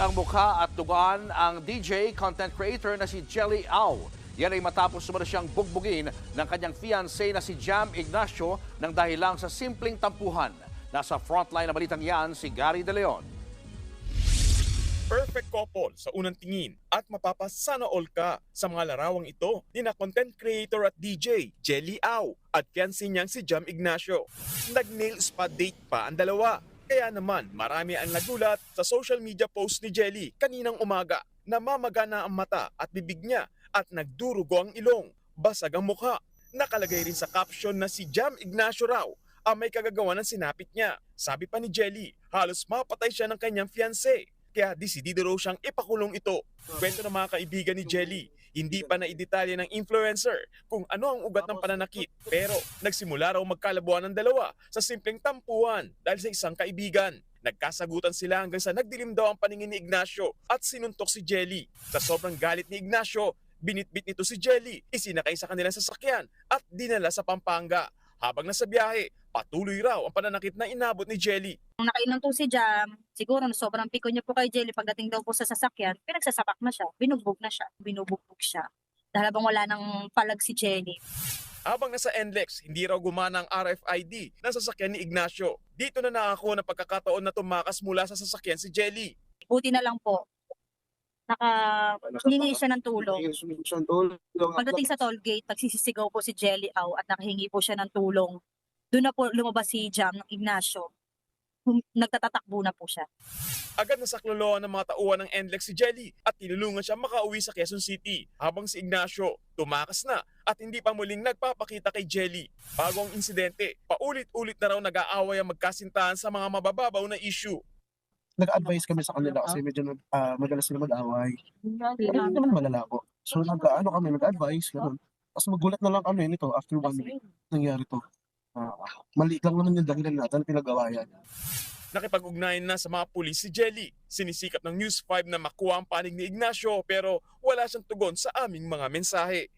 ang mukha at dugaan ang DJ content creator na si Jelly Au. Yan ay matapos sumara siyang bugbugin ng kanyang fiancé na si Jam Ignacio nang dahil lang sa simpleng tampuhan. Nasa frontline na balitang yan si Gary De Leon. perfect couple sa unang tingin at mapapasana all ka sa mga larawang ito ni na content creator at DJ Jelly Au at fiancé niyang si Jam Ignacio. Nag-nail spa date pa ang dalawa. Kaya naman marami ang nagulat sa social media post ni Jelly kaninang umaga na mamagana ang mata at bibig niya at nagdurugo ang ilong, basag ang mukha. Nakalagay rin sa caption na si Jam Ignacio raw ang may kagagawa ng sinapit niya. Sabi pa ni Jelly, halos mapatay siya ng kanyang fiancé. Kaya desidido raw siyang ipakulong ito. Kwento ng mga kaibigan ni Jelly, hindi pa naidetalye ng influencer kung ano ang ugat ng pananakit. Pero nagsimula raw magkalabuan ng dalawa sa simpleng tampuhan dahil sa isang kaibigan. Nagkasagutan sila hanggang sa nagdilim daw ang paningin ni Ignacio at sinuntok si Jelly. Sa sobrang galit ni Ignacio, binitbit nito si Jelly, isinakay sa kanilang sasakyan at dinala sa Pampanga. Habang nasa biyahe, patuloy raw ang pananakit na inabot ni Jelly. Nung nakainom po si Jam, siguro na sobrang piko niya po kay Jelly pagdating daw po sa sasakyan, pinagsasapak na siya, binugbog na siya, binubugbog siya. Dahil habang wala nang palag si Jelly. Habang nasa NLEX, hindi raw gumana ang RFID ng sasakyan ni Ignacio. Dito na nakako ng pagkakataon na tumakas mula sa sasakyan si Jelly. Buti na lang po, nakahingi siya ng tulong. Pagdating sa toll gate, nagsisisigaw po si Jelly Au at nakahingi po siya ng tulong. Doon na po lumabas si Jam ng Ignacio. Hum- Nagtatatakbo na po siya. Agad nasakloloan ng mga tauhan ng NLEX si Jelly at tinulungan siya makauwi sa Quezon City habang si Ignacio tumakas na at hindi pa muling nagpapakita kay Jelly. Bago ang insidente, paulit-ulit na raw nag-aaway ang magkasintahan sa mga mabababaw na issue. Nag-advise kami sa kanila kasi medyo uh, madalas sila mag-away. Pero hindi naman malala po. So nag-ano kami, nag-advise, ganun. Tapos magulat na lang kami nito after one week nangyari to. Ah, maliit lang naman yung dahilan natin pinag-awayan. Nakipag-ugnayan na sa mga pulis si Jelly. Sinisikap ng News 5 na makuha ang panig ni Ignacio pero wala siyang tugon sa aming mga mensahe.